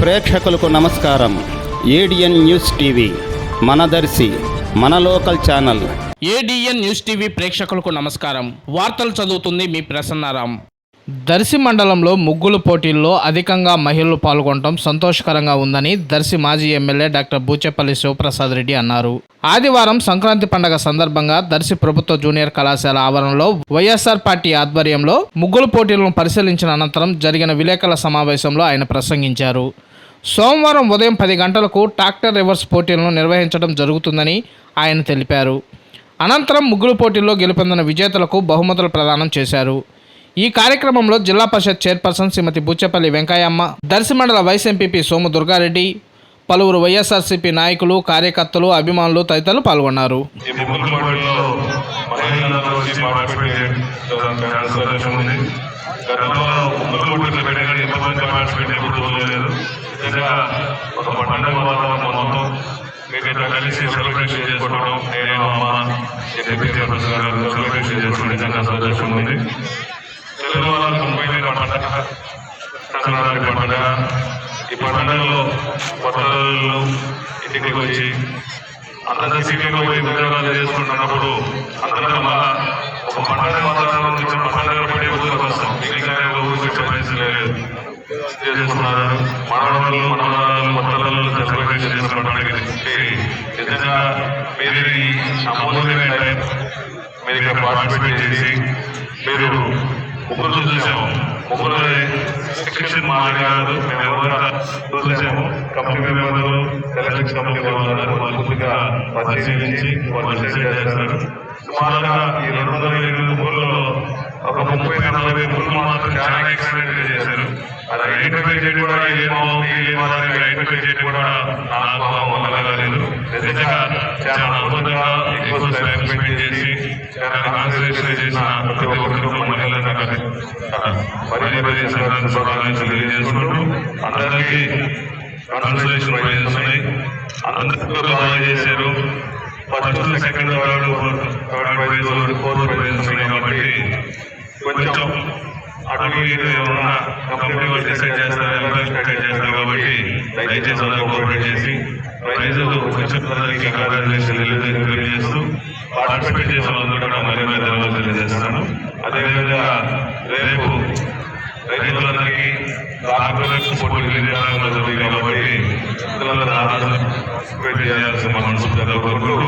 ప్రేక్షకులకు నమస్కారం. ADN news TV మనదర్శి మన local channel. ADN news TV ప్రేక్షకులకు నమస్కారం. వార్తలు చదువుతుంది మీ ప్రసన్నారాం. దర్శి మండలంలో ముగ్గులు పోటీల్లో అధికంగా మహిళలు పాల్గొనడం సంతోషకరంగా ఉందని దర్శి మాజీ ఎమ్మెల్యే డాక్టర్ బూచేపల్లి శివప్రసాద్ రెడ్డి అన్నారు. ఆదివారం సంక్రాంతి పండగ సందర్భంగా దర్శి ప్రభుత్వ జూనియర్ కళాశాల ఆవరణలో వైఎస్ఆర్ పార్టీ ఆధ్వర్యంలో ముగ్గులు పోటీలను పరిశీలించిన అనంతరం జరిగిన విలేకరుల సమావేశంలో ఆయన ప్రసంగించారు. సోమవారం ఉదయం పది గంటలకు ట్రాక్టర్ రివర్స్ పోటీలను నిర్వహించడం జరుగుతుందని ఆయన తెలిపారు. అనంతరం ముగ్గులు పోటీల్లో గెలుపొందిన విజేతలకు బహుమతులు ప్రదానం చేశారు. ఈ కార్యక్రమంలో Zilla Parishad chairperson Srimati Buchepalli Venkayamma Darsi mandal vice MPP Somu Durga Reddy పలువురు వైఎస్ఆర్సీపీ నాయకులు కార్యకర్తలు అభిమానులు తదితరులు పాల్గొన్నారు. ఈ ముగ్గురు పోటీలో మహిళలందరూ వచ్చి పార్టిసిపేట్ చేయడానికి సంతోషం ఉంది గతంలో ముగ్గురు పోటీలు పెట్టిన ఇంతమంది పార్టిసిపేట్ ఎప్పుడు చూడలేదు నిజంగా ఒక పండుగ వాతావరణం మొత్తం మీరు ఇట్లా కలిసి సెలబ్రేషన్ చేసుకోవడం నేను అమ్మ డిప్యూటీ చైర్పర్సన్ గారు సెలబ్రేషన్ చేసుకోవడం నిజంగా సంతోషం ఉంది. తెలుగు వాళ్ళకు ముఖ్యమైన పండుగ సంక్రాంతి పండుగ ఈ పండుగలో కొత్త ఇంటికి వచ్చి అందరూ సిటీలో పోయి ఉద్యోగాలు చేసుకుంటున్నప్పుడు అందరం మళ్ళా ఒక పండుగ వాతావరణం నుంచి పండుగ పడి ఊరికి వస్తాం. ఇంకా ఊరికి వచ్చే పరిస్థితి లేదు. చేసుకున్నారు. మనవరాలు మనవరాలు మొత్తలు సెలబ్రేట్ చేసుకున్న పండుగ నిజంగా మీరు ఈ అమూల్యమైన టైం మీరు ఇక్కడ పార్టిసిపేట్ చేసి మీరు ముగ్గురు చూసాము. ముగ్గురు శిక్షణ మాది కాదు మేము ఎవరైనా చూసాము. కంపెనీ మెంబర్లు ఎలక్ట్రిక్ కంపెనీ వాళ్ళు వాళ్ళు పరిశీలించి వాళ్ళు డిసైడ్ చేస్తారు. సుమారుగా ఈ రెండు వందల ఎనిమిది ఊర్లలో ఒక ముప్పై నలభై ఊర్లు మాత్రం చాలా ఎక్సలెంట్ చేశారు అది ఐడెంటిఫై చేయడం కూడా ఏం బాగుంది ఏం ఏమవుతుంది ఐడెంటిఫై చేయడం కూడా నాకు వల్లలేదు నిజంగా చాలా అద్భుతంగా ఎక్కువ టైం స్పెండ్ చేసి చాలా కాన్సన్ట్రేషన్ చేసిన ప్రతి ఒక్కరికి మహిళలకు పది పది సంవత్సరాలు తెలియజేసుకుంటూ అందరికీ కాన్సన్ట్రేషన్ ప్రైజెస్ అందరూ బాగా చేశారు first second third third prize fourth prizes ఉన్నాయి కాబట్టి కొంచెం అటు ఉన్న కంపెనీ డిసైడ్ చేస్తారు ఎంప్లాయీస్ డిసైడ్ చేస్తారు కాబట్టి దయచేసి అందరూ కోఆపరేట్ చేసి ప్రైజులు కొంచెం పిల్లలకి కంగ్రాచులేషన్ తెలియజేస్తూ పార్టిసిపేట్ చేసిన వాళ్ళందరూ కూడా మరీ మరీ ధన్యవాదాలు తెలియజేస్తున్నాను. అదేవిధంగా రేపు రైతులందరికీ రాకపోతే పోటీ కాబట్టి చేయాల్సిన మనసు కోరుకుంటూ